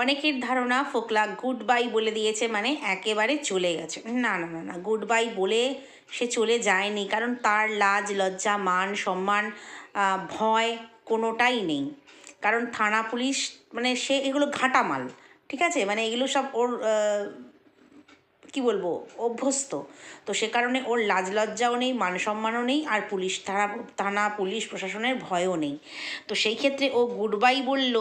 অনেকের ধারণা ফোকলা গুড বাই বলে দিয়েছে মানে একেবারে চলে গেছে। না না না না গুড বাই বলে সে চলে যায়নি, কারণ তার লাজ, লজ্জা, মান, সম্মান ভয় কোনোটাই নেই। কারণ থানা পুলিশ মানে সে এগুলো ঘাটামাল, ঠিক আছে? মানে এগুলো সব ওর কি বলব, অভ্যস্ত। তো সে কারণে ওর লাজ লজ্জাও নেই, মান সম্মানও নেই, আর পুলিশ থানা থানা, পুলিশ প্রশাসনের ভয়ও নেই। তো সেই ক্ষেত্রে ও গুড বাই বলল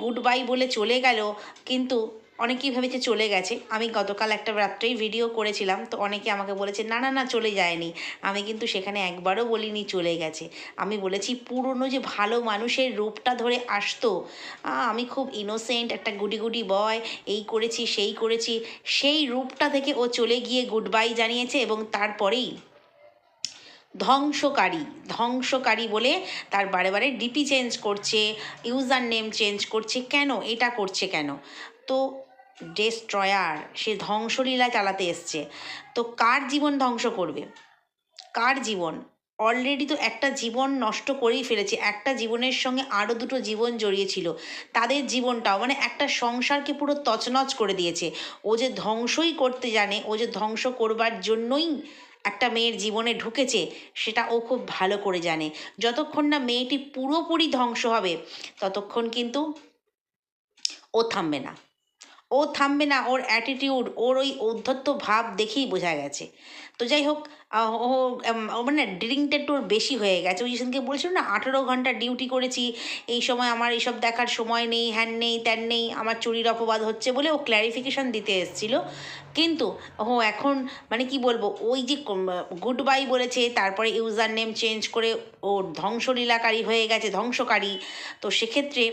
গুড বাই বলে চলে গেল, কিন্তু অনেকেই ভেবেছে চলে গেছে। আমি গতকাল একটা রাত্রেই ভিডিও করেছিলাম, তো অনেকে আমাকে বলেছে, না না না, চলে যায়নি। আমি কিন্তু সেখানে একবারও বলিনি চলে গেছে। আমি বলেছি, পুরনো যে ভালো মানুষের রূপটা ধরে আসতো আমি খুব ইনোসেন্ট একটা গুডি গুডি বয় এই করেছি, সেই করেছি। সেই রূপটা থেকে ও চলে গিয়ে গুড বাই জানিয়েছে এবং তারপরেই ধ্বংসকারী ধ্বংসকারী বলে তার বারে বারে ডিপি চেঞ্জ করছে ইউজার নেম চেঞ্জ করছে। কেন? এটা করছে কেন? তো ডেস্ট্রয়ার সে ধ্বংসলীলা চালাতে এসছে। তো কার জীবন ধ্বংস করবে? কার জীবন? অলরেডি তো একটা জীবন নষ্ট করেই ফেলেছে। একটা জীবনের সঙ্গে আরও দুটো জীবন জড়িয়েছিল। তাদের জীবনটাও মানে একটা সংসারকে পুরো তছনছ করে দিয়েছে। ও যে ধ্বংসই করতে জানে, ও যে ধ্বংস করবার জন্যই একটা মেয়ের জীবনে ঢুকেছে, সেটা ও খুব ভালো করে জানে। যতক্ষণ না মেয়েটি পুরোপুরি ধ্বংস হবে, ততক্ষণ কিন্তু ও থামবে না। ও থামবে না, ওর অ্যাটিটিউড ওর ওই ঔদ্ধত্য ভাব দেখেই বোঝা গেছে। তো যাই হোক ও মানে ড্রিঙ্কটা একটু ওর বেশি হয়ে গেছে। ওই সেদিনকে বলছিল না, আঠেরো ঘণ্টা ডিউটি করেছি, এই সময় আমার এইসব দেখার সময় নেই হ্যান নেই ত্যান নেই, আমার চুরির অপবাদ হচ্ছে বলে ও ক্ল্যারিফিকেশন দিতে এসেছিল। কিন্তু, ও এখন মানে কি বলব, ওই যে গুড বাই বলেছে, তারপরে ইউজার নেম চেঞ্জ করে ও ধ্বংসলীলাকারী হয়ে গেছে, ধ্বংসকারী। তো সেক্ষেত্রে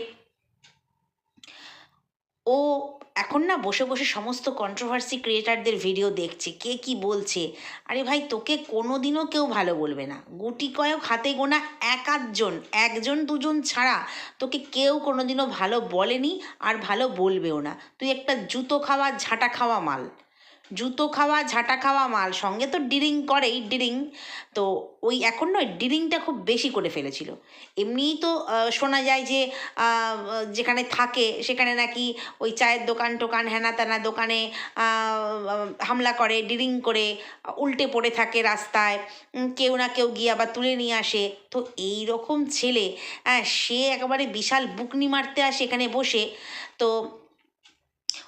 ও এখন না বসে বসে সমস্ত কন্ট্রোভার্সি ক্রিয়েটারদের ভিডিও দেখছে, কে কি বলছে? আরে ভাই, তোকে কোনো দিনও কেউ ভালো বলবে না। গুটি কয়েক হাতে গোনা এক আধজন একজন দুজন ছাড়া তোকে কেউ কোনো দিনও ভালো বলেনি আর ভালো বলবেও না। তুই একটা জুতো খাওয়া, ঝাঁটা খাওয়া মাল। জুতো খাওয়া, ঝাঁটা খাওয়া, মাল সঙ্গে তো ডিরিং করেই, ডিরিং। তো ওই এখন নয়, ডিরিংটা খুব বেশি করে ফেলেছিল। এমনিই তো শোনা যায় যে যেখানে থাকে, সেখানে নাকি ওই চায়ের দোকান টোকান হেনা তেনা দোকানে হামলা করে, ডিরিং করে, উল্টে পড়ে থাকে রাস্তায়। কেউ না কেউ গিয়ে আবার তুলে নিয়ে আসে। তো এই রকম ছেলে হ্যাঁ সে একেবারে বিশাল বুকনি মারতে আসে এখানে বসে। তো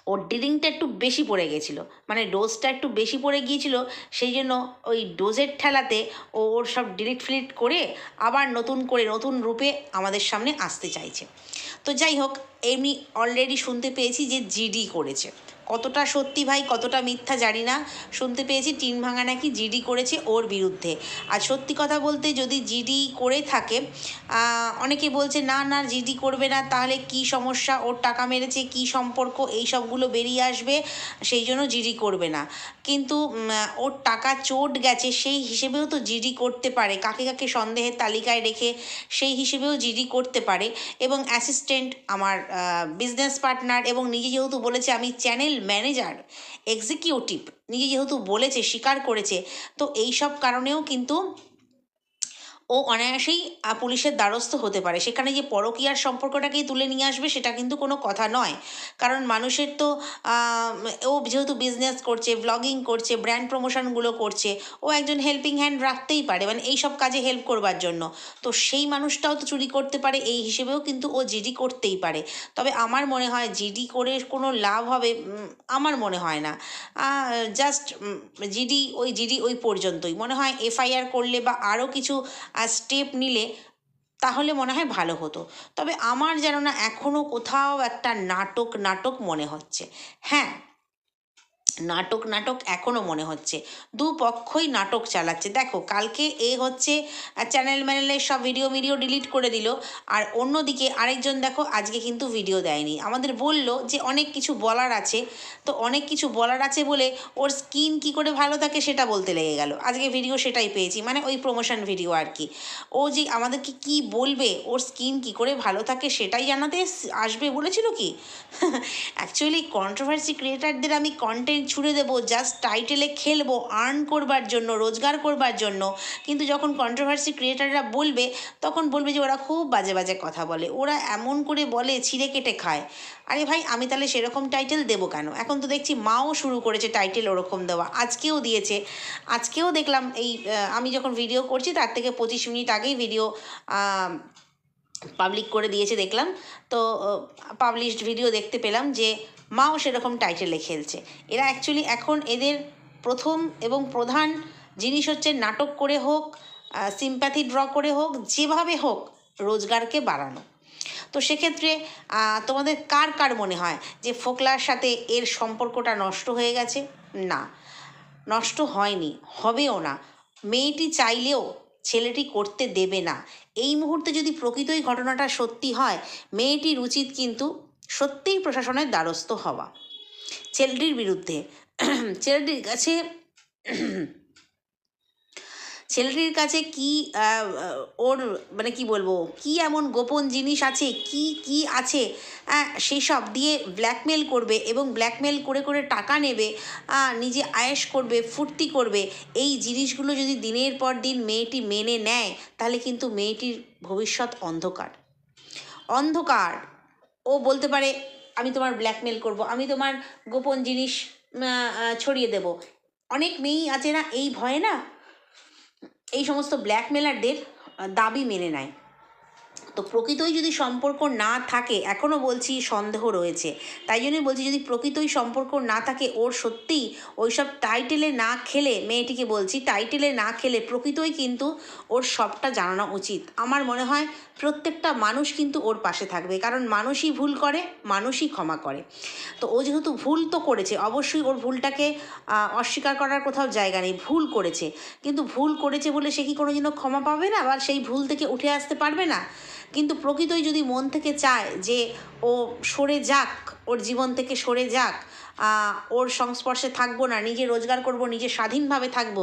ওর ডিলিংটা একটু বেশি পড়ে গেছিল। মানে ডোজটা একটু বেশি পড়ে গিয়েছিল, সেই জন্য ওই ডোজের ঠেলাতে ও ওর সব ডিলিট ফিলিট করে আবার নতুন করে নতুন রূপে আমাদের সামনে আসতে চাইছে। তো যাই হোক এমনি অলরেডি শুনতে পেয়েছি যে জিডি করেছে। কতটা সত্যি ভাই, কতটা মিথ্যা জানি না। শুনতে পেয়েছি টিন ভাঙা নাকি জিডি করেছে ওর বিরুদ্ধে। আর সত্যি কথা বলতে যদি জিডি করে থাকে অনেকে বলছে, না না জিডি করবে না, তাহলে কি সমস্যা? ওর টাকা মেরেছে, কি সম্পর্ক? এই সবগুলো বেরিয়ে আসবে, সেই জন্য জিডি করবে না। কিন্তু ওর টাকা চোট গেছে, সেই হিসেবেও তো জিডি করতে পারে। কাকে কাকে সন্দেহের তালিকায় রেখে সেই হিসেবেও জিডি করতে পারে। এবং অ্যাসিস্ট্যান্ট আমার বিজনেস পার্টনার এবং নিজে যেহেতু বলেছে, আমি চ্যানেল ম্যানেজার এক্সিকিউটিভ নিজে যেহেতু বলেছে স্বীকার করেছে তো এই সব কারণেও কিন্তু ও অনায়াসেই পুলিশের দ্বারস্থ হতে পারে। সেখানে যে পরকীয়ার সম্পর্কটাকেই তুলে নিয়ে আসবে, সেটা কিন্তু কোনো কথা নয়। কারণ মানুষের তো ও যেহেতু বিজনেস করছে ব্লগিং করছে ব্র্যান্ড প্রমোশনগুলো করছে, ও একজন হেল্পিং হ্যান্ড রাখতেই পারে মানে এই সব কাজে হেল্প করবার জন্য। তো সেই মানুষটাও তো চুরি করতে পারে, এই হিসেবেও কিন্তু ও জিডি করতেই পারে। তবে আমার মনে হয় জিডি করে কোনো লাভ হবে আমার মনে হয় না। জাস্ট জিডি ওই জিডি ওই পর্যন্তই। মনে হয় এফআইআর করলে বা আরও কিছু স্টেপ নিলে তাহলে মনে হয় ভালো হতো। তবে আমার যেন না এখনও কোথাও একটা নাটক নাটক মনে হচ্ছে। হ্যাঁ নাটক নাটক এখনও মনে হচ্ছে। দুপক্ষই নাটক চালাচ্ছে। দেখো, কালকে এ হচ্ছে চ্যানেল ম্যানেলের সব ভিডিও ভিডিও ডিলিট করে দিল। আর অন্যদিকে আরেকজন দেখো, আজকে কিন্তু ভিডিও দেয়নি। আমাদের বলল যে অনেক কিছু বলার আছে। তো অনেক কিছু বলার আছে বলে ওর স্কিন কি করে ভালো থাকে সেটা বলতে লেগে গেল। আজকে ভিডিও সেটাই পেয়েছি মানে ওই প্রমোশন ভিডিও আর কি। ও যে আমাদেরকে কি বলবে, ওর স্কিন কি করে ভালো থাকে সেটাই জানাতে আসবে বলেছিল কি? অ্যাকচুয়ালি কন্ট্রোভার্সি ক্রিয়েটারদের আমি কন্টেন্ট ছুড়ে দেবো জাস্ট টাইটেলে খেলব আর্ন করবার জন্য, রোজগার করবার জন্য। কিন্তু যখন কন্ট্রোভার্সি ক্রিয়েটাররা বলবে, তখন বলবে যে ওরা খুব বাজে বাজে কথা বলে। ওরা এমন করে বলে, ছিঁড়ে কেটে খায়। আরে ভাই, আমি তাহলে সেরকম টাইটেল দেবো কেন? এখন তো দেখছি মাও শুরু করেছে টাইটেল ওরকম দেওয়া। আজকেও দিয়েছে। আজকেও দেখলাম এই আমি যখন ভিডিও করছি, তার থেকে পঁচিশ মিনিট আগেই ভিডিও পাবলিক করে দিয়েছে, দেখলাম। তো পাবলিশড ভিডিও দেখতে পেলাম যে মাও সেরকম টাইটেলে খেলছে। এরা অ্যাকচুয়ালি এখন এদের প্রথম এবং প্রধান জিনিস হচ্ছে নাটক করে হোক সিম্প্যাথি ড্র করে হোক, যেভাবে হোক রোজগারকে বাড়ানো। তো সেক্ষেত্রে তোমাদের কার কার মনে হয় যে ফোকলার সাথে এর সম্পর্কটা নষ্ট হয়ে গেছে? না, নষ্ট হয়নি, হবেও না। মেয়েটি চাইলেও ছেলেটি করতে দেবে না। এই মুহূর্তে যদি প্রকৃতই ঘটনাটা সত্যি হয়, মেয়েটির উচিত কিন্তু সত্যিই প্রশাসনের দ্বারস্থ হওয়া। ছেলেটির বিরুদ্ধে, ছেলেটির কাছে ছেলেটির কাছে কি ওর মানে কি বলব, কি এমন গোপন জিনিস আছে, কি কি আছে সেই সব দিয়ে ব্ল্যাকমেল করবে এবং ব্ল্যাকমেল করে করে টাকা নেবে নিজে আয়েস করবে, ফুর্তি করবে, এই জিনিসগুলো যদি দিনের পর দিন মেয়েটি মেনে নেয়, তাহলে কিন্তু মেয়েটির ভবিষ্যৎ অন্ধকার। অন্ধকার। ও বলতে পারে, আমি তোমার ব্ল্যাকমেল করব, আমি তোমার গোপন জিনিস ছড়িয়ে দেব। অনেক মেয়েই আছে না, এই ভয়ে না, এই সমস্ত ব্ল্যাকমেলারদের দাবি মেনে নেয়। তো প্রকৃতই যদি সম্পর্ক না থাকে এখনও বলছি সন্দেহ রয়েছে। তাই জন্যই বলছি, যদি প্রকৃতই সম্পর্ক না থাকে, ওর সত্যিই ওইসব টাইটেলে না খেলে, মেয়েটিকে বলছি, টাইটেলে না খেলে প্রকৃতই কিন্তু ওর সবটা জানানো উচিত। আমার মনে হয় প্রত্যেকটা মানুষ কিন্তু ওর পাশে থাকবে, কারণ মানুষই ভুল করে, মানুষই ক্ষমা করে। তো ও যেহেতু ভুল তো করেছে, অবশ্যই ওর ভুলটাকে অস্বীকার করার কোথাও জায়গা নেই, ভুল করেছে। কিন্তু ভুল করেছে বলে সে কি কোনো কোনোদিনও ক্ষমা পাবে না বা সেই ভুল থেকে উঠে আসতে পারবে না? কিন্তু প্রকৃতই যদি মন থেকে চায় যে ও সরে যাক, ওর জীবন থেকে সরে যাক ওর সংস্পর্শে থাকব না, নিজে রোজগার করব, নিজে স্বাধীনভাবে থাকব,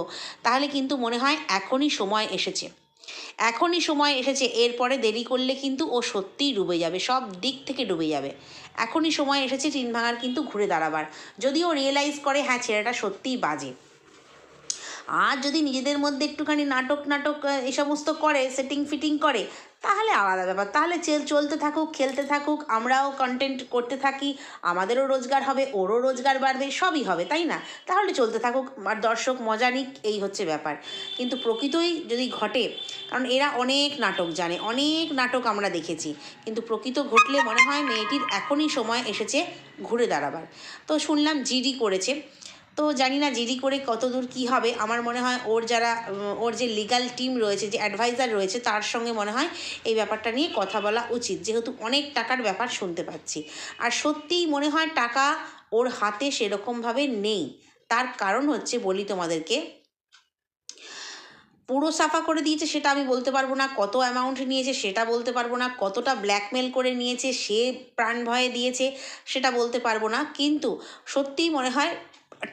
তাহলে কিন্তু মনে হয় এখনই সময় এসেছে। এখনই সময় এসেছে, এরপরে দেরি করলে কিন্তু ও সত্যিই ডুবে যাবে, সব দিক থেকে ডুবে যাবে। এখনই সময় এসেছে টিন ভাঙার কিন্তু ঘুরে দাঁড়াবার। যদি ও রিয়েলাইজ করে হ্যাঁ ছেলেটা সত্যিই বাজে। আর যদি নিজেদের মধ্যে একটুখানি নাটক নাটক এ এই সমস্ত করে সেটিং ফিটিং করে তাহলে আলাদা ব্যাপার। তাহলে চেল চলতে থাকুক, খেলতে থাকুক, আমরাও কন্টেন্ট করতে থাকি, আমাদেরও রোজগার হবে, ওরও রোজগার বাড়বে, সবই হবে, তাই না? তাহলে চলতে থাকুক, আর দর্শক মজা নিক, এই হচ্ছে ব্যাপার। কিন্তু প্রকৃতই যদি ঘটে, কারণ এরা অনেক নাটক জানে, অনেক নাটক আমরা দেখেছি, কিন্তু প্রকৃত ঘটলে মনে হয় মেয়েটির এখনই সময় এসেছে ঘুরে দাঁড়াবার। তো শুনলাম জিডি করেছে তো জানি না জিডি করে কতদূর কী হবে। আমার মনে হয় ওর যারা, ওর যে লিগাল টিম রয়েছে, যে অ্যাডভাইজার রয়েছে, তার সঙ্গে মনে হয় এই ব্যাপারটা নিয়ে কথা বলা উচিত। যেহেতু অনেক টাকার ব্যাপার শুনতে পাচ্ছি। আর সত্যিই মনে হয় টাকা ওর হাতে সেরকমভাবে নেই। তার কারণ হচ্ছে বলি তোমাদেরকে, পুরো সাফা করে দিয়েছে সেটা আমি বলতে পারব না। কত অ্যামাউন্ট নিয়েছে সেটা বলতে পারব না। কতটা ব্ল্যাকমেল করে নিয়েছে সে প্রাণ ভয়ে দিয়েছে সেটা বলতে পারব না। কিন্তু সত্যিই মনে হয়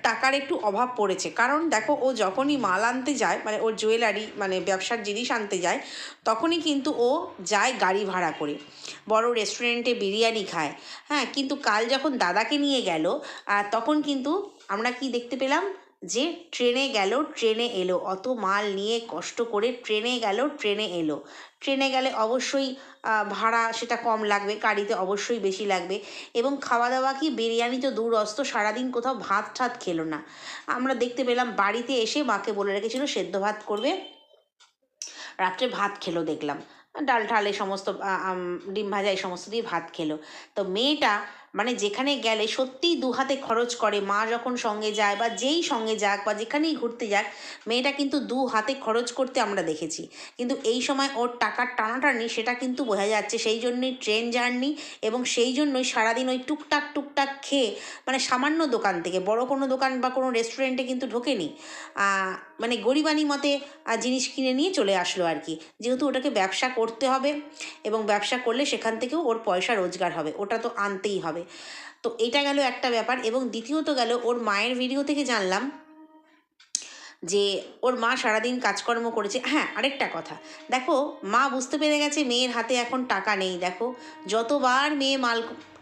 টাকার একটু অভাব পড়েছে। কারণ দেখো, ও যখনই মাল আনতে যায় মানে ওর জুয়েলারি মানে ব্যবসার জিনিস আনতে যায়, তখনই কিন্তু ও যায় গাড়ি ভাড়া করে। বড় রেস্টুরেন্টে বিরিয়ানি খায়। হ্যাঁ কিন্তু কাল যখন দাদাকে নিয়ে গেল তখন কিন্তু আমরা কি দেখতে পেলাম? যে ট্রেনে গেল, ট্রেনে এলো। অত মাল নিয়ে কষ্ট করে ট্রেনে গেল, ট্রেনে এলো। ট্রেনে গেলে অবশ্যই ভাড়া সেটা কম লাগবে, গাড়িতে অবশ্যই বেশি লাগবে। এবং খাওয়া দাওয়া কি, বিরিয়ানি তো দূর অস্ত সারাদিন কোথাও ভাত ঠাত খেলো না। আমরা দেখতে পেলাম বাড়িতে এসে মাকে বলে রেখেছিল, সেদ্ধ ভাত করবে। রাত্রে ভাত খেলো দেখলাম। ডাল ঠাল এই সমস্ত ডিম ভাজা এই সমস্ত দিয়ে ভাত খেলো। তো মেয়েটা মানে যেখানে গেলে সত্যিই দু হাতে খরচ করে, মা যখন সঙ্গে যায় বা যেই সঙ্গে যাক বা যেখানেই ঘুরতে যাক, মেয়েটা কিন্তু দু হাতে খরচ করতে আমরা দেখেছি। কিন্তু এই সময় ওর টাকার টানাটানি, সেটা কিন্তু বোঝা যাচ্ছে সেই জন্যই ট্রেন জার্নি এবং সেই জন্যই সারাদিন ওই টুকটাক টুকটাক খেয়ে মানে সামান্য দোকান থেকে, বড় কোনো দোকান বা কোনো রেস্টুরেন্টে কিন্তু ঢোকেনি। মানে গরিবানি মতে জিনিস কিনে নিয়ে চলে আসলো আর কি। যেহেতু ওটাকে ব্যবসা করতে হবে এবং ব্যবসা করলে সেখান থেকেও ওর পয়সা রোজগার হবে, ওটা তো আনতেই হবে। তো এটা গেল একটা ব্যাপার এবং দ্বিতীয়ত গেল ওর মায়ের ভিডিও থেকে জানলাম যে ওর মা সারাদিন কাজকর্ম করেছে। হ্যাঁ আরেকটা কথা। দেখো, মা বুঝতে পেরে গেছে মেয়ের হাতে এখন টাকা নেই। দেখো, যতবার মেয়ে মাল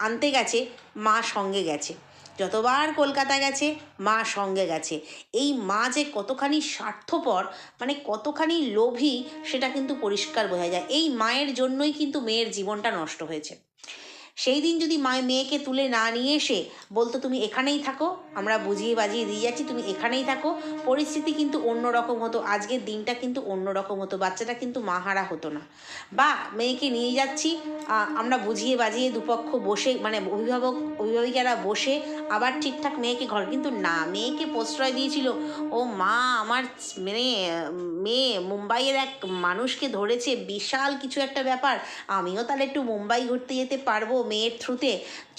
আনতে গেছে, মা সঙ্গে গেছে। যতবার কলকাতা গেছে, মা সঙ্গে গেছে। এই মা যে কতখানি স্বার্থপর মানে কতখানি লোভী, সেটা কিন্তু পরিষ্কার বোঝা যায়। এই মায়ের জন্যই কিন্তু মেয়ের জীবনটা নষ্ট হয়েছে। সেই দিন যদি মা মেয়েকে তুলে না নিয়ে এসে বলতো, তুমি এখানেই থাকো, আমরা বুঝিয়ে বাজিয়ে দিয়ে যাচ্ছি, তুমি এখানেই থাকো। পরিস্থিতি কিন্তু অন্যরকম হতো, আজকের দিনটা কিন্তু অন্যরকম হতো, বাচ্চাটা কিন্তু মাহারা হতো না। বা মেয়েকে নিয়ে যাচ্ছি আমরা বুঝিয়ে বাজিয়ে দুপক্ষ বসে মানে অভিভাবক, অভিভাবিকারা বসে আবার ঠিকঠাক মেয়েকে ঘর, কিন্তু না, মেয়েকে প্রশ্রয় দিয়েছিল, ও মা, আমার মানে মেয়ে মুম্বাইয়ের এক মানুষকে ধরেছে, বিশাল কিছু একটা ব্যাপার, আমিও তাহলে একটু মুম্বাই ঘুরতে যেতে পারব মেয়ের থ্রুতে।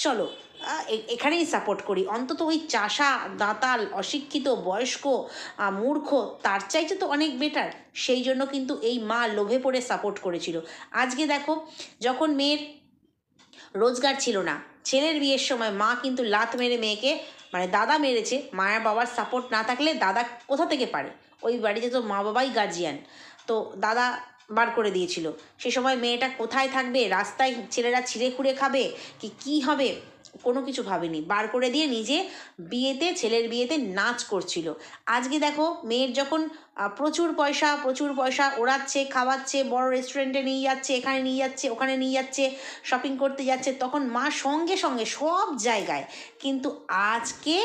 চলো এখানেই সাপোর্ট করি। অন্তত ওই চাষা, দাঁতাল, অশিক্ষিত, বয়স্ক মূর্খ, তার চাইতে তো অনেক বেটার সেই জন্য কিন্তু এই মা লোভে পড়ে সাপোর্ট করেছিল। আজকে দেখো, যখন মেয়ের রোজগার ছিল না, ছেলের বিয়ের সময় মা কিন্তু লাত মেরে মেয়েকে মানে দাদা মেরেছে, মায়ের বাবার সাপোর্ট না থাকলে দাদা কোথা থেকে পারে? ওই বাড়িতে তো মা বাবাই গার্জিয়ান তো দাদা বার করে দিয়েছিল। সে সময় মেয়েটা কোথায় থাকবে, রাস্তায় ছেলেরা ছিঁড়ে খুঁড়ে খাবে, কি কি হবে? কোনো কিছু ভাবেনি। বার করে দিয়ে নিজে বিয়েতে, ছেলের বিয়েতে নাচ করছিল। আজকে দেখো মেয়ের যখন প্রচুর পয়সা প্রচুর পয়সা ওড়াচ্ছে, খাওয়াচ্ছে, বড় রেস্টুরেন্টে নিয়ে যাচ্ছে, এখানে নিয়ে যাচ্ছে, ওখানে নিয়ে যাচ্ছে শপিং করতে যাচ্ছে, তখন মা সঙ্গে সঙ্গে সব জায়গায়, কিন্তু আজকে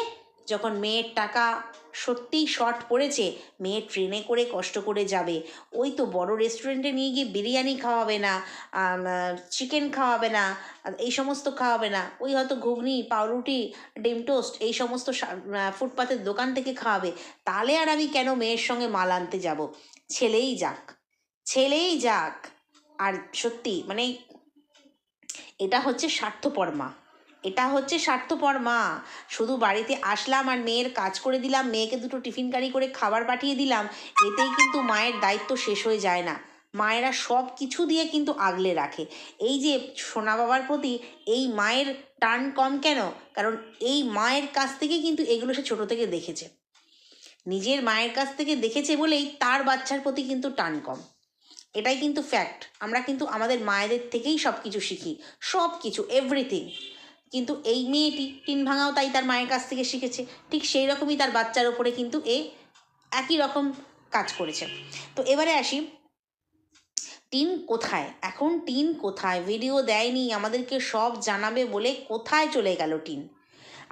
যখন মেয়ের টাকা সত্যিই শর্ট পড়েছে, মেয়ে ট্রেনে করে কষ্ট করে যাবে। ওই তো বড় রেস্টুরেন্টে নিয়ে গিয়ে বিরিয়ানি খাওয়াবে না চিকেন খাওয়াবে না, এই সমস্ত খাওয়াবে না। ওই হয়তো ঘুগনি, পাউরুটি, ডিম টোস্ট এই সমস্ত ফুটপাতের দোকান থেকে খাওয়াবে। তাহলে আর আমি কেন মেয়ের সঙ্গে মাল আনতে যাব? ছেলেই যাক ছেলেই যাক। আর সত্যি মানে এটা হচ্ছে স্বার্থপর মা। এটা হচ্ছে স্বার্থপর মা। শুধু বাড়িতে আসলাম আর মেয়ের কাজ করে দিলাম, মেয়েকে দুটো টিফিন কারি করে খাবার পাঠিয়ে দিলাম, এতেই কিন্তু মায়ের দায়িত্ব শেষ হয়ে যায় না। মায়েরা সব কিছু দিয়ে কিন্তু আগলে রাখে। এই যে সোনা বাবার প্রতি এই মায়ের টান কম কেন? কারণ এই মায়ের কাছ থেকে কিন্তু এগুলো সে ছোটো থেকে দেখেছে। নিজের মায়ের কাছ থেকে দেখেছে বলেই তার বাচ্চার প্রতি কিন্তু টান কম। এটাই কিন্তু ফ্যাক্ট আমরা কিন্তু আমাদের মায়েদের থেকেই সব কিছু শিখি। সব কিছু এভরিথিং কিন্তু এই মেয়েটি টিন ভাঙাও তাই তার মায়ের কাছ থেকে শিখেছে। ঠিক সেই রকমই তার বাচ্চার ওপরে কিন্তু এ একই রকম কাজ করেছে। তো এবারে আসি, টিন কোথায়? এখন টিন কোথায়? ভিডিও দেয়নি, আমাদেরকে সব জানাবে বলে কোথায় চলে গেল টিন?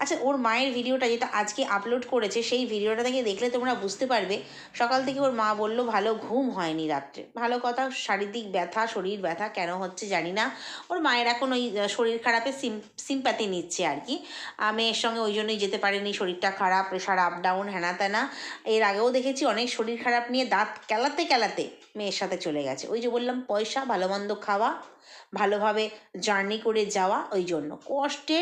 আচ্ছা ওর মায়ের ভিডিওটা যেটা আজকে আপলোড করেছে, সেই ভিডিওটা থেকে দেখলে তোমরা বুঝতে পারবে। সকাল থেকে ওর মা বলল, ভালো ঘুম হয়নি রাত্রে। ভালো কথা, শারীরিক ব্যথা, শরীর ব্যথা, কেন হচ্ছে জানি না। ওর মায়ের এখন ওই শরীর খারাপে সিম সিম্প্যাথি নিচ্ছে আর কি। মেয়ের সঙ্গে ওই জন্যই যেতে পারেনি, শরীরটা খারাপ প্রেশার আপ ডাউন হ্যানা ত্যানা এর আগেও দেখেছি অনেক শরীর খারাপ নিয়ে দাঁত কেলাতে কেলাতে মেয়ের সাথে চলে গেছে। ওই যে বললাম, পয়সা, ভালো মন্দ খাওয়া, ভালোভাবে জার্নি করে যাওয়া, ওই জন্য। কষ্টে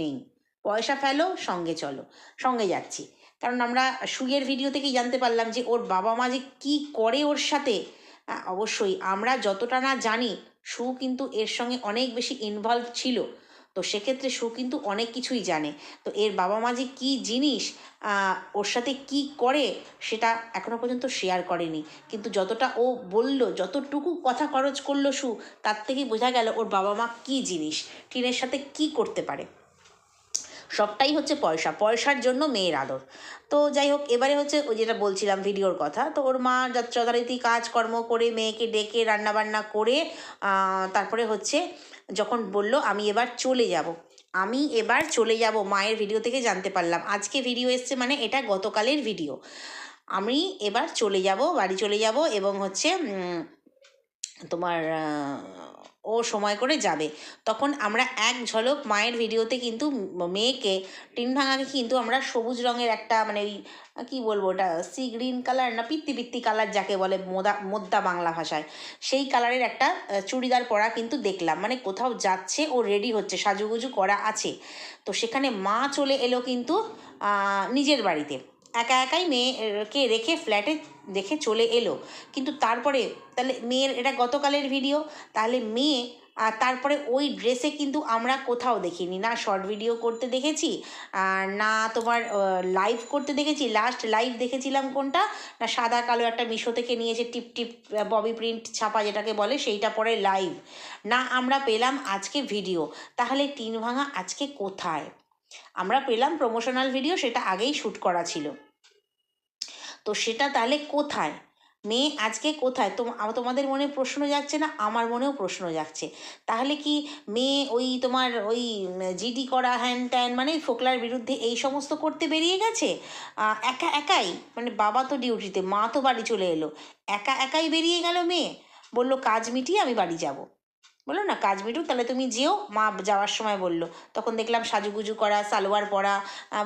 নেই। পয়সা ফেলো, সঙ্গে চলো, সঙ্গে যাচ্ছি। কারণ আমরা সুয়ের ভিডিও থেকেই জানতে পারলাম যে ওর বাবা মা যে কী করে ওর সাথে। অবশ্যই আমরা যতটা না জানি, সু কিন্তু এর সঙ্গে অনেক বেশি ইনভলভ ছিল। তো সেক্ষেত্রে সু কিন্তু অনেক কিছুই জানে। তো এর বাবা মা যে কী জিনিস ওর সাথে কি করে সেটা এখনও পর্যন্ত শেয়ার করেনি। কিন্তু যতটা ও বলল, যতটুকু কথা খরচ করল সু, তার থেকেই বোঝা গেল ওর বাবা মা কী জিনিস, টিনের সাথে কি করতে পারে। সবটাই হচ্ছে পয়সা, পয়সার জন্য মেয়ের আদর। তো যাই হোক, এবারে হচ্ছে ওই যেটা বলছিলাম ভিডিওর কথা, তো ওর মা যথারীতি কাজকর্ম করে মেয়েকে ডেকে রান্নাবান্না করে তারপরে হচ্ছে যখন বলল, আমি এবার চলে যাব। আমি এবার চলে যাব, মায়ের ভিডিও থেকে জানতে পারলাম। আজকে ভিডিও এসছে মানে এটা গতকালের ভিডিও। আমি এবার চলে যাব, বাড়ি চলে যাব এবং হচ্ছে তোমার ও সময় করে যাবে। তখন আমরা এক ঝলক মায়ের ভিডিওতে কিন্তু মেয়েকে টিন ভাঙাকে কিন্তু আমরা সবুজ রঙের একটা মানে ওই, কী বলব ওটা, সি গ্রিন কালার না পিত্তি পিত্তি কালার যাকে বলে মোদা, মোদ্দা বাংলা ভাষায়, সেই কালারের একটা চুড়িদার পরা কিন্তু দেখলাম। মানে কোথাও যাচ্ছে, ও রেডি হচ্ছে, সাজুগুজু করা আছে। তো সেখানে মা চলে এলো কিন্তু নিজের বাড়িতে। একা একাই মেয়েকে রেখে ফ্ল্যাটে দেখে চলে এলো। কিন্তু তারপরে তাহলে মেয়ের, এটা গতকালের ভিডিও তাহলে মেয়ে, আর তারপরে ওই ড্রেসে কিন্তু আমরা কোথাও দেখিনি। না শর্ট ভিডিও করতে দেখেছি, আর না তোমার লাইভ করতে দেখেছি লাস্ট লাইভ দেখেছিলাম কোনটা? না সাদা কালো একটা মিশো থেকে নিয়েছে টিপ টিপ ববি প্রিন্ট ছাপা যেটাকে বলে, সেইটা পরে লাইভ না আমরা পেলাম আজকে ভিডিও তাহলে টিন ভাঙা আজকে কোথায়? আমরা পেলাম প্রমোশনাল ভিডিও সেটা আগেই শ্যুট করা ছিল। তো সেটা তাহলে কোথায়? মেয়ে আজকে কোথায়? তো তোমাদের মনে প্রশ্ন যাচ্ছে না? আমার মনেও প্রশ্ন যাচ্ছে তাহলে কি মেয়ে ওই তোমার ওই জিডি করা, হ্যান ট্যান মানে ফোকলার বিরুদ্ধে এই সমস্ত করতে বেরিয়ে গেছে? একা একাই? মানে বাবা তো ডিউটিতে, মা তো বাড়ি চলে এলো। একা একাই বেরিয়ে গেল মেয়ে? বলল, কাজ মিটিয়ে আমি বাড়ি যাব। বলল, না, কাজ মিটুক, তাহলে তুমি যেও। মা যাওয়ার সময় বলল। তখন দেখলাম সাজুগুজু করা, সালোয়ার পরা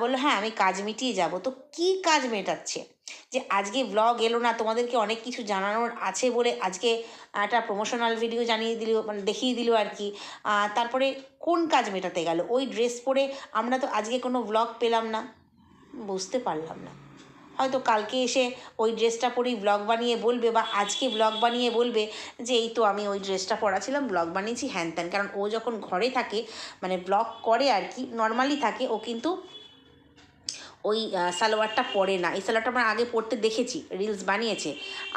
বলল হ্যাঁ আমি কাজ মিটিয়ে যাব। তো কি কাজ মেটাচ্ছে? যে আজকে ব্লগ এলো না, তোমাদেরকে অনেক কিছু জানানোর আছে বলে আজকে একটা প্রমোশনাল ভিডিও জানিয়ে দিল মানে দেখিয়ে দিল আর কি। তারপরে কোন কাজ মেটাতে গেল? ওই ড্রেস পরে আমরা তো আজকে কোনো ব্লগ পেলাম না। বুঝতে পারলাম না। হয়তো কালকে এসে ওই ড্রেসটা পরেই ব্লগ বানিয়ে বলবে বা আজকে ব্লগ বানিয়ে বলবে যে, এই তো আমি ওই ড্রেসটা পরা ছিলাম ব্লগ বানিয়েছি, হ্যান ত্যান। কারণ ও যখন ঘরে থাকে মানে ব্লগ করে আর কি নর্মালি থাকে, ও কিন্তু ওই সালোয়ারটা পরে না। এই সালোয়ারটা আমরা আগে পরতে দেখেছি রিলস বানিয়েছে।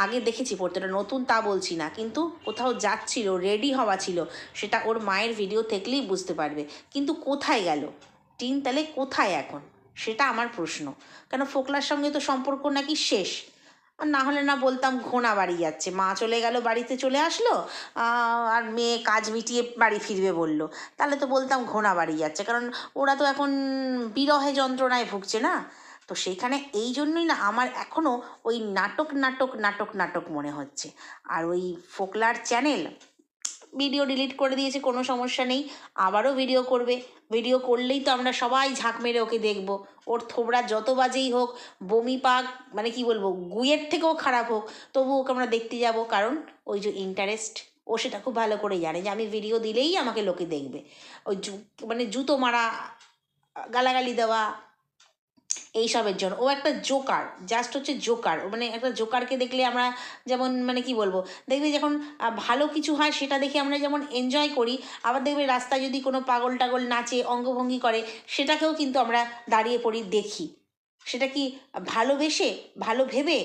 আগে দেখেছি পরতে, ওটা নতুন তা বলছি না, কিন্তু কোথাও যাচ্ছিল রেডি হওয়া ছিল, সেটা ওর মায়ের ভিডিও দেখলেই বুঝতে পারবে। কিন্তু কোথায় গেল? টিন তাহলে কোথায় এখন? সেটা আমার প্রশ্ন। কেন ফোকলার সঙ্গে তো সম্পর্ক নাকি শেষ? না হলে না বলতাম ঘোনা বাড়ি যাচ্ছে। মা চলে গেল, বাড়িতে চলে আসলো আর মেয়ে কাজ মিটিয়ে বাড়ি ফিরবে বলল। তাহলে তো বলতাম ঘোনা বাড়ি যাচ্ছে। কারণ ওরা তো এখন বিরহে যন্ত্রণায় ভুগছে না? তো সেইখানে এই জন্যই না আমার এখনও ওই নাটক নাটক নাটক নাটক মনে হচ্ছে। আর ওই ফোকলার চ্যানেল ভিডিও ডিলিট করে দিয়েছে, কোনো সমস্যা নেই। আবারও ভিডিও করবে। ভিডিও করলেই তো আমরা সবাই ঝাঁক মেরে ওকে দেখব। ওর থোবড়া যত বাজেই হোক, বমি পাক মানে কি বলব, গুয়ের থেকেও খারাপ হোক তবু ওকে আমরা দেখতে যাব। কারণ ওই যে ইন্টারেস্ট ও সেটা খুব ভালো করে জানে যে আমি ভিডিও দিলেই আমাকে লোকে দেখবে। ওই মানে জুতো মারা, গালাগালি দেওয়া এইসবের জন্য। ও একটা জোকার জাস্ট হচ্ছে জোকার মানে একটা জোকারকে দেখলে আমরা যেমন মানে কি বলব, দেখবে যখন ভালো কিছু হয় সেটা দেখে আমরা যেমন এনজয় করি, আবার দেখবে রাস্তায় যদি কোনো পাগল টাগল নাচে, অঙ্গভঙ্গি করে, সেটাকেও কিন্তু আমরা দাঁড়িয়ে পড়ি দেখি। সেটা কি ভালোবেসে, ভালো ভেবে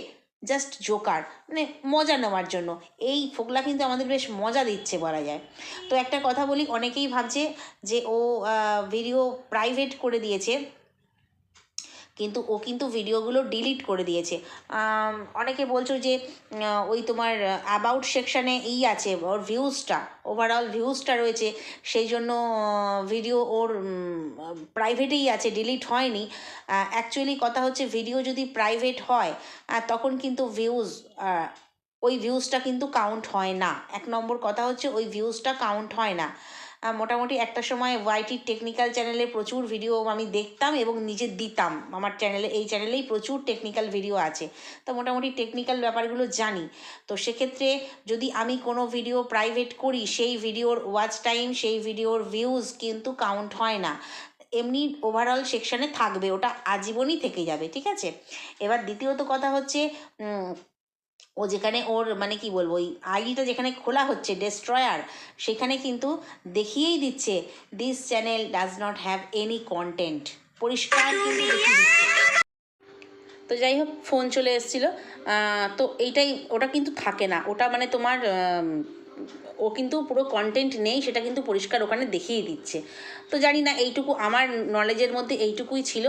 জাস্ট জোকার মানে মজা নেওয়ার জন্য। এই ফোকলা কিন্তু আমাদের বেশ মজা দিচ্ছে বলা যায়। তো একটা কথা বলি, অনেকেই ভাবছে যে ও ভিডিও প্রাইভেট করে দিয়েছে। কিন্তু ও কিন্তু ভিডিওগুলো ডিলিট করে দিয়েছে। অনেকে বলছো যে ওই তোমার অ্যাবাউট সেকশানে এই আছে, ওর ভিউজটা ওভারঅল ভিউজটা রয়েছে, সেই জন্য ভিডিও ওর প্রাইভেটেই আছে ডিলিট হয়নি। অ্যাকচুয়ালি কথা হচ্ছে ভিডিও যদি প্রাইভেট হয় তখন কিন্তু ভিউজ ওই ভিউজটা কিন্তু কাউন্ট হয় না। এক নম্বর কথা হচ্ছে ওই ভিউজটা কাউন্ট হয় না। মোটামুটি একটা সময় ওয়াইটির টেকনিক্যাল চ্যানেলে প্রচুর ভিডিও আমি দেখতাম এবং নিজে দিতাম। আমার চ্যানেলে এই চ্যানেলেই প্রচুর টেকনিক্যাল ভিডিও আছে। তো মোটামুটি টেকনিক্যাল ব্যাপারগুলো জানি। তো সেক্ষেত্রে যদি আমি কোনো ভিডিও প্রাইভেট করি, সেই ভিডিওর ওয়াচ টাইম সেই ভিডিওর ভিউজ কিন্তু কাউন্ট হয় না। এমনি ওভারঅল সেকশানে থাকবে, ওটা আজীবনই থেকে যাবে, ঠিক আছে? এবার দ্বিতীয়ত কথা হচ্ছে ও যেখানে ওর মানে কি বলব, ওই আইডিটা যেখানে খোলা হচ্ছে ডেস্ট্রয়ার সেখানে কিন্তু দেখিয়েই দিচ্ছে this channel does not have any content পরিষ্কার তো যাই হোক ফোন চলে এসেছিল। তো এইটাই, ওটা কিন্তু থাকে না। ওটা মানে তোমার ও কিন্তু পুরো কন্টেন্ট নেই, সেটা কিন্তু পরিষ্কার ওখানে দেখিয়ে দিচ্ছে। তো জানি না, এইটুকু আমার নলেজের মধ্যে এইটুকুই ছিল।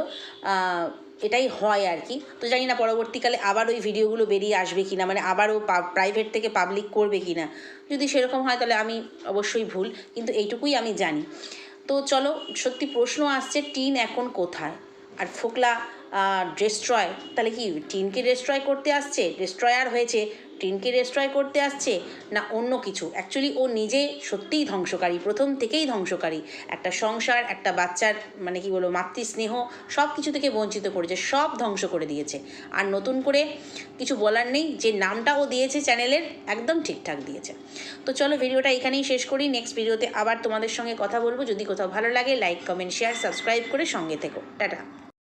এটাই হয় আর কি। তো জানি না পরবর্তীকালে আবার ওই ভিডিওগুলো বেরিয়ে আসবে কি না মানে আবারও প্রাইভেট থেকে পাবলিক করবে কি না যদি সেরকম হয় তাহলে আমি অবশ্যই ভুল, কিন্তু এইটুকুই আমি জানি। তো চলো, সত্যি প্রশ্ন আসছে, টিন এখন কোথায়? আর ফোকলা ডেস্ট্রয় তাহলে কি টিনকে ডেস্ট্রয় করতে আসছে? ডেস্ট্রয়ার হয়েছে টিনকে ডেস্ট্রয় করতে আসছে না অন্য কিছু? অ্যাকচুয়ালি ও নিজে সত্যিই ধ্বংসকারী, প্রথম থেকেই ধ্বংসকারী। একটা সংসার, একটা বাচ্চার মানে কি বলব, মাতৃস্নেহ সব কিছু থেকে বঞ্চিত করেছে, সব ধ্বংস করে দিয়েছে। আর নতুন করে কিছু বলার নেই, যে নামটা ও দিয়েছে চ্যানেলের, একদম ঠিকঠাক দিয়েছে। তো চলো ভিডিওটা এখানেই শেষ করি নেক্সট ভিডিওতে আবার তোমাদের সঙ্গে কথা বলব। যদি কোথাও ভালো লাগে লাইক কমেন্ট শেয়ার সাবস্ক্রাইব করে সঙ্গে থেকো। টাটা।